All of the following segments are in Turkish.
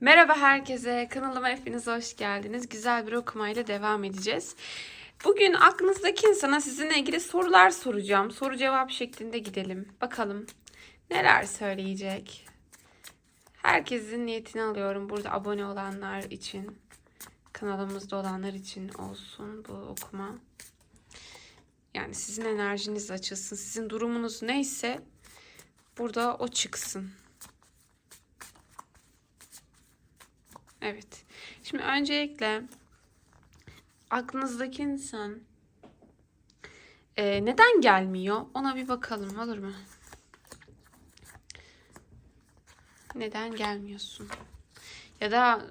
Merhaba herkese, kanalıma hepiniz hoş geldiniz. Güzel bir okumayla devam edeceğiz. Bugün aklınızdaki insana sizinle ilgili sorular soracağım. Soru cevap şeklinde gidelim. Bakalım neler söyleyecek. Herkesin niyetini alıyorum burada abone olanlar için. Kanalımızda olanlar için olsun bu okuma. Yani sizin enerjiniz açılsın. Sizin durumunuz neyse burada o çıksın. Evet. Şimdi öncelikle aklınızdaki insan e, neden gelmiyor? Ona bir bakalım olur mu? Neden gelmiyorsun? Ya da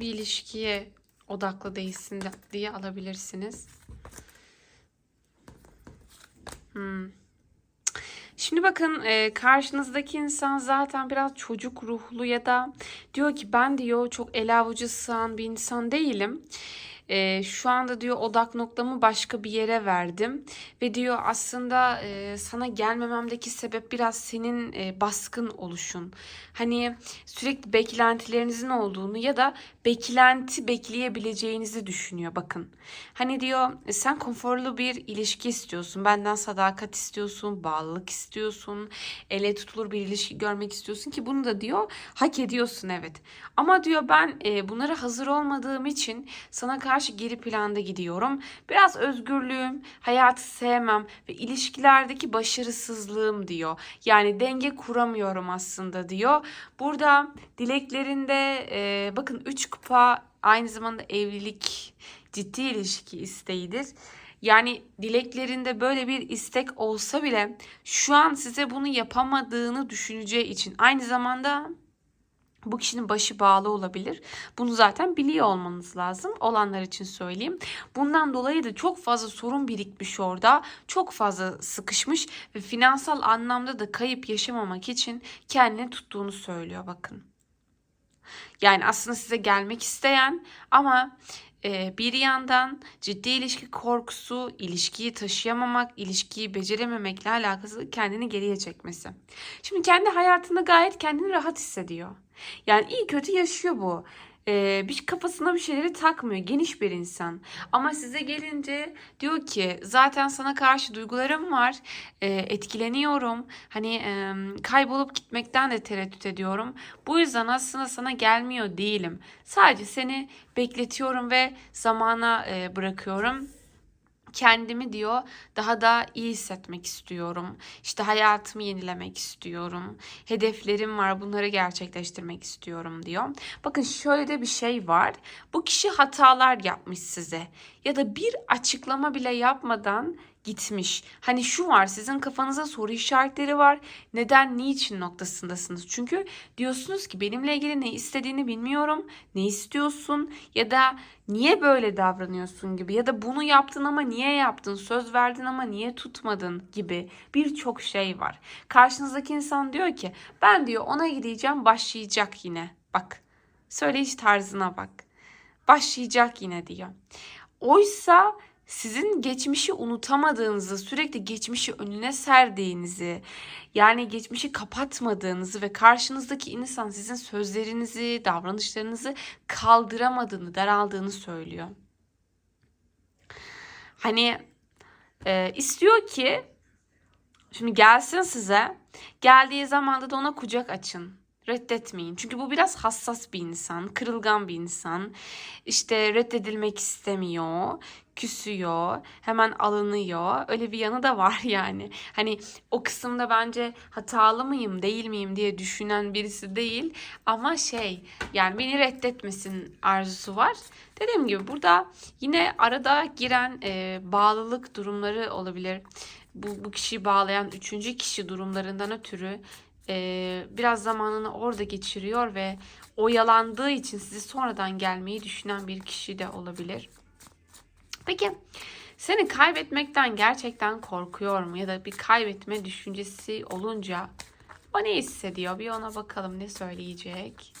bir ilişkiye odaklı değilsin de- diye alabilirsiniz. Hmm. Şimdi bakın e, karşınızdaki insan zaten biraz çocuk ruhlu ya da diyor ki ben diyor çok el avucu sığan bir insan değilim. E, şu anda diyor odak noktamı başka bir yere verdim ve diyor aslında e, sana gelmememdeki sebep biraz senin e, baskın oluşun. Hani sürekli beklentilerinizin olduğunu ya da beklenti bekleyebileceğinizi düşünüyor bakın. Hani diyor "E, sen konforlu bir ilişki istiyorsun. Benden sadakat istiyorsun, bağlılık istiyorsun, ele tutulur bir ilişki görmek istiyorsun ki bunu da diyor hak ediyorsun evet. Ama diyor ben e, bunlara hazır olmadığım için sana karşı geri planda gidiyorum. Biraz özgürlüğüm, hayatı sevmem ve ilişkilerdeki başarısızlığım diyor. Yani denge kuramıyorum aslında diyor. Burada dileklerinde e, bakın 3 kupa aynı zamanda evlilik, ciddi ilişki isteğidir. Yani dileklerinde böyle bir istek olsa bile şu an size bunu yapamadığını düşüneceği için aynı zamanda bu kişinin başı bağlı olabilir. Bunu zaten biliyor olmanız lazım. Olanlar için söyleyeyim. Bundan dolayı da çok fazla sorun birikmiş orada. Çok fazla sıkışmış ve finansal anlamda da kayıp yaşamamak için kendini tuttuğunu söylüyor bakın. Yani aslında size gelmek isteyen ama e, bir yandan ciddi ilişki korkusu, ilişkiyi taşıyamamak, ilişkiyi becerememekle alakası kendini geriye çekmesi. Şimdi kendi hayatında gayet kendini rahat hissediyor. Yani iyi kötü yaşıyor bu. Ee, bir kafasına bir şeyleri takmıyor. Geniş bir insan. Ama size gelince diyor ki zaten sana karşı duygularım var. Ee, etkileniyorum. Hani e, kaybolup gitmekten de tereddüt ediyorum. Bu yüzden aslında sana gelmiyor değilim. Sadece seni bekletiyorum ve zamana e, bırakıyorum kendimi diyor daha da iyi hissetmek istiyorum. İşte hayatımı yenilemek istiyorum. Hedeflerim var bunları gerçekleştirmek istiyorum diyor. Bakın şöyle de bir şey var. Bu kişi hatalar yapmış size ya da bir açıklama bile yapmadan gitmiş. Hani şu var sizin kafanıza soru işaretleri var. Neden, niçin noktasındasınız. Çünkü diyorsunuz ki benimle ilgili ne istediğini bilmiyorum. Ne istiyorsun ya da niye böyle davranıyorsun gibi ya da bunu yaptın ama niye yaptın? Söz verdin ama niye tutmadın gibi birçok şey var. Karşınızdaki insan diyor ki ben diyor ona gideceğim başlayacak yine. Bak söyleyiş tarzına bak. Başlayacak yine diyor. Oysa sizin geçmişi unutamadığınızı, sürekli geçmişi önüne serdiğinizi, yani geçmişi kapatmadığınızı ve karşınızdaki insan sizin sözlerinizi, davranışlarınızı kaldıramadığını, daraldığını söylüyor. Hani e, istiyor ki şimdi gelsin size, geldiği zamanda da ona kucak açın. Reddetmeyin. Çünkü bu biraz hassas bir insan, kırılgan bir insan. İşte reddedilmek istemiyor, küsüyor, hemen alınıyor. Öyle bir yanı da var yani. Hani o kısımda bence hatalı mıyım, değil miyim diye düşünen birisi değil. Ama şey yani beni reddetmesin arzusu var. Dediğim gibi burada yine arada giren e, bağlılık durumları olabilir. Bu, bu kişiyi bağlayan üçüncü kişi durumlarından ötürü e, biraz zamanını orada geçiriyor ve oyalandığı için sizi sonradan gelmeyi düşünen bir kişi de olabilir. Peki seni kaybetmekten gerçekten korkuyor mu? Ya da bir kaybetme düşüncesi olunca o ne hissediyor? Bir ona bakalım ne söyleyecek.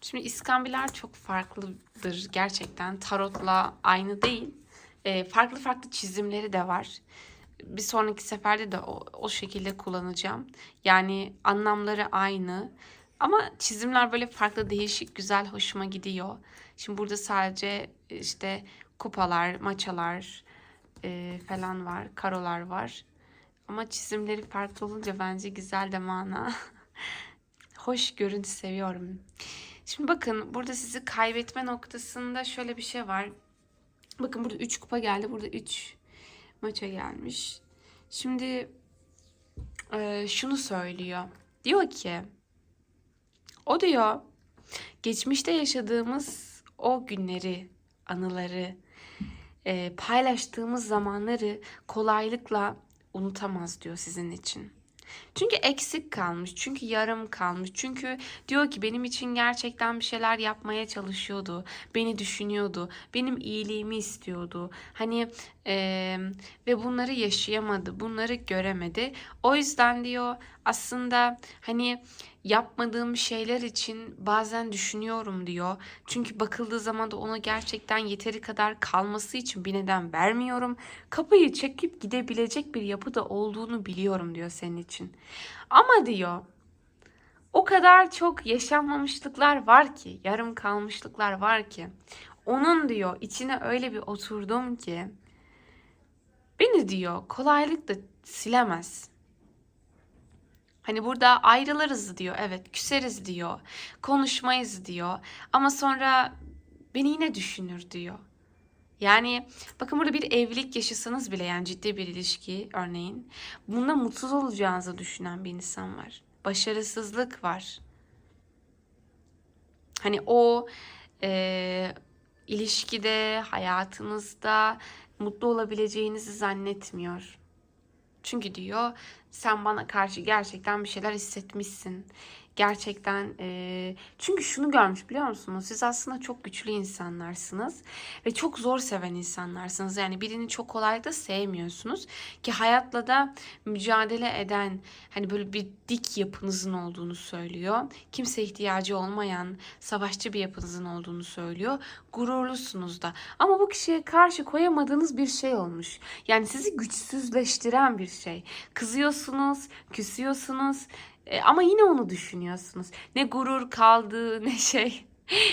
Şimdi iskambiler çok farklıdır gerçekten. Tarotla aynı değil. E, farklı farklı çizimleri de var. bir sonraki seferde de o, o şekilde kullanacağım. Yani anlamları aynı. Ama çizimler böyle farklı, değişik, güzel, hoşuma gidiyor. Şimdi burada sadece işte kupalar, maçalar e, falan var, karolar var. Ama çizimleri farklı olunca bence güzel de mana. Hoş görüntü seviyorum. Şimdi bakın burada sizi kaybetme noktasında şöyle bir şey var. Bakın burada 3 kupa geldi. Burada 3 maça gelmiş. Şimdi e, şunu söylüyor. Diyor ki o diyor geçmişte yaşadığımız o günleri, anıları, e, paylaştığımız zamanları kolaylıkla unutamaz diyor sizin için. Çünkü eksik kalmış, çünkü yarım kalmış. Çünkü diyor ki benim için gerçekten bir şeyler yapmaya çalışıyordu. Beni düşünüyordu. Benim iyiliğimi istiyordu. Hani eee, ve bunları yaşayamadı. Bunları göremedi. O yüzden diyor aslında hani yapmadığım şeyler için bazen düşünüyorum diyor. Çünkü bakıldığı zaman da ona gerçekten yeteri kadar kalması için bir neden vermiyorum. Kapıyı çekip gidebilecek bir yapıda olduğunu biliyorum diyor senin için. Ama diyor o kadar çok yaşanmamışlıklar var ki, yarım kalmışlıklar var ki. Onun diyor içine öyle bir oturdum ki beni diyor kolaylıkla silemez. Hani burada ayrılırız diyor. Evet, küseriz diyor. Konuşmayız diyor. Ama sonra beni yine düşünür diyor. Yani bakın burada bir evlilik yaşasanız bile yani ciddi bir ilişki örneğin. Bunda mutsuz olacağınızı düşünen bir insan var. Başarısızlık var. Hani o e, ilişkide, hayatınızda mutlu olabileceğinizi zannetmiyor. Çünkü diyor sen bana karşı gerçekten bir şeyler hissetmişsin. Gerçekten e, çünkü şunu görmüş biliyor musunuz? Siz aslında çok güçlü insanlarsınız ve çok zor seven insanlarsınız. Yani birini çok kolaylıkla sevmiyorsunuz ki hayatla da mücadele eden hani böyle bir dik yapınızın olduğunu söylüyor. Kimse ihtiyacı olmayan savaşçı bir yapınızın olduğunu söylüyor. Gururlusunuz da. Ama bu kişiye karşı koyamadığınız bir şey olmuş. Yani sizi güçsüzleştiren bir şey. Kızıyorsunuz, küsüyorsunuz e, ama yine onu düşünüyorsunuz. Ne gurur kaldı ne şey.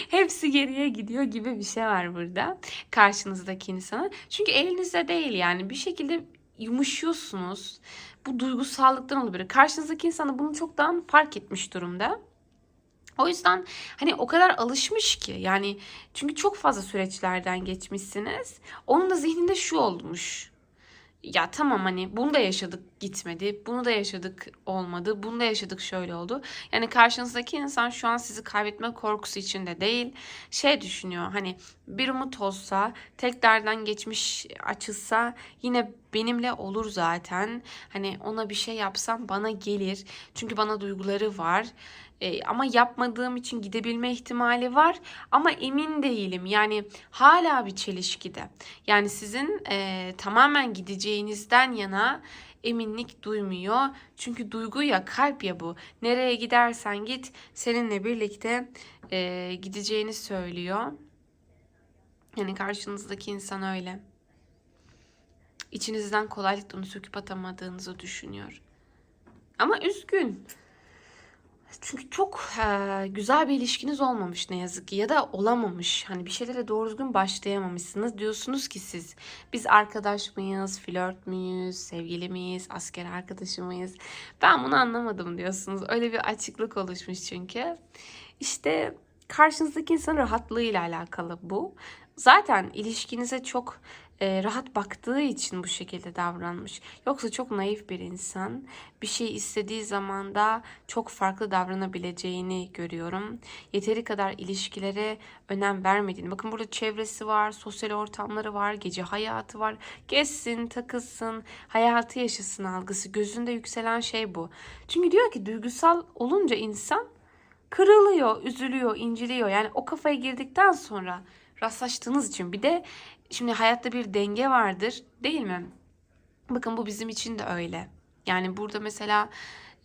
Hepsi geriye gidiyor gibi bir şey var burada karşınızdaki insana. Çünkü elinizde değil yani bir şekilde yumuşuyorsunuz. Bu duygusallıktan oluyor. Karşınızdaki insan da bunu çoktan fark etmiş durumda. O yüzden hani o kadar alışmış ki yani çünkü çok fazla süreçlerden geçmişsiniz. Onun da zihninde şu olmuş ya tamam hani bunu da yaşadık gitmedi. Bunu da yaşadık olmadı. Bunu da yaşadık şöyle oldu. Yani karşınızdaki insan şu an sizi kaybetme korkusu içinde değil. Şey düşünüyor hani bir umut olsa tekrardan geçmiş açılsa yine benimle olur zaten. Hani ona bir şey yapsam bana gelir. Çünkü bana duyguları var. E, ama yapmadığım için gidebilme ihtimali var ama emin değilim. Yani hala bir çelişkide. Yani sizin e, tamamen gideceğinizden yana eminlik duymuyor. Çünkü duygu ya kalp ya bu. Nereye gidersen git seninle birlikte e, gideceğini söylüyor. Yani karşınızdaki insan öyle. İçinizden kolaylıkla onu söküp atamadığınızı düşünüyor. Ama üzgün. Çünkü çok e, güzel bir ilişkiniz olmamış ne yazık ki ya da olamamış. Hani bir şeylere doğru düzgün başlayamamışsınız. Diyorsunuz ki siz biz arkadaş mıyız, flört müyüz, sevgili miyiz, asker arkadaşı mıyız? Ben bunu anlamadım diyorsunuz. Öyle bir açıklık oluşmuş çünkü. İşte karşınızdaki insanın rahatlığıyla alakalı bu. Zaten ilişkinize çok e, rahat baktığı için bu şekilde davranmış. Yoksa çok naif bir insan. Bir şey istediği zaman da çok farklı davranabileceğini görüyorum. Yeteri kadar ilişkilere önem vermediğini. Bakın burada çevresi var, sosyal ortamları var, gece hayatı var. Gezsin, takılsın, hayatı yaşasın algısı. Gözünde yükselen şey bu. Çünkü diyor ki duygusal olunca insan kırılıyor, üzülüyor, inciliyor. Yani o kafaya girdikten sonra rastlaştığınız için bir de şimdi hayatta bir denge vardır değil mi? Bakın bu bizim için de öyle. Yani burada mesela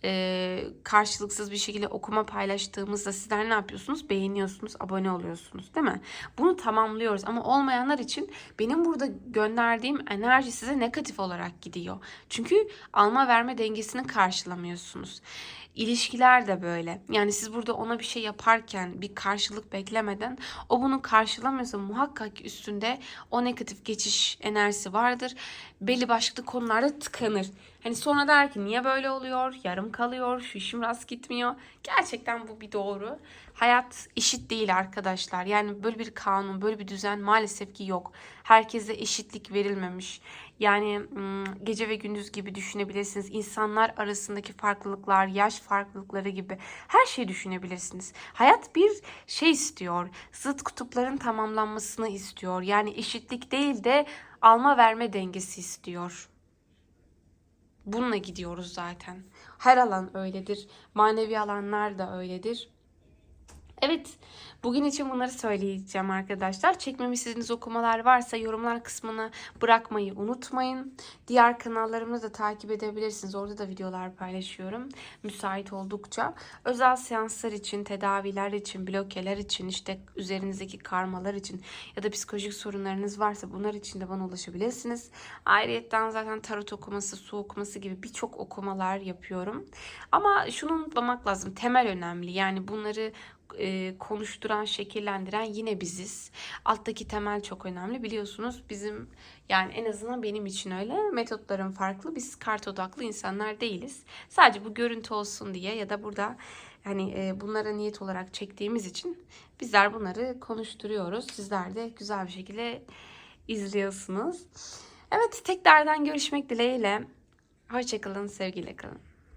e, karşılıksız bir şekilde okuma paylaştığımızda sizler ne yapıyorsunuz? Beğeniyorsunuz, abone oluyorsunuz değil mi? Bunu tamamlıyoruz ama olmayanlar için benim burada gönderdiğim enerji size negatif olarak gidiyor. Çünkü alma verme dengesini karşılamıyorsunuz. İlişkiler de böyle. Yani siz burada ona bir şey yaparken bir karşılık beklemeden o bunu karşılamıyorsa muhakkak üstünde o negatif geçiş enerjisi vardır. Belli başlı konularda tıkanır. Hani sonra der ki niye böyle oluyor? Yarım kalıyor, şu işim rast gitmiyor. Gerçekten bu bir doğru. Hayat eşit değil arkadaşlar. Yani böyle bir kanun, böyle bir düzen maalesef ki yok. Herkese eşitlik verilmemiş. Yani gece ve gündüz gibi düşünebilirsiniz. İnsanlar arasındaki farklılıklar, yaş farklılıkları gibi her şeyi düşünebilirsiniz. Hayat bir şey istiyor. Zıt kutupların tamamlanmasını istiyor. Yani eşitlik değil de alma verme dengesi istiyor. Bununla gidiyoruz zaten. Her alan öyledir. Manevi alanlar da öyledir. Evet, bugün için bunları söyleyeceğim arkadaşlar. Çekmemi istediğiniz okumalar varsa yorumlar kısmına bırakmayı unutmayın. Diğer kanallarımızı da takip edebilirsiniz. Orada da videolar paylaşıyorum. Müsait oldukça. Özel seanslar için, tedaviler için, blokeler için, işte üzerinizdeki karmalar için ya da psikolojik sorunlarınız varsa bunlar için de bana ulaşabilirsiniz. Ayrıyetten zaten tarot okuması, su okuması gibi birçok okumalar yapıyorum. Ama şunu unutmamak lazım. Temel önemli. Yani bunları e, konuşturan, şekillendiren yine biziz. Alttaki temel çok önemli. Biliyorsunuz bizim yani en azından benim için öyle. Metotlarım farklı. Biz kart odaklı insanlar değiliz. Sadece bu görüntü olsun diye ya da burada hani e, bunlara niyet olarak çektiğimiz için bizler bunları konuşturuyoruz. Sizler de güzel bir şekilde izliyorsunuz. Evet tekrardan görüşmek dileğiyle. Hoşçakalın, sevgiyle kalın.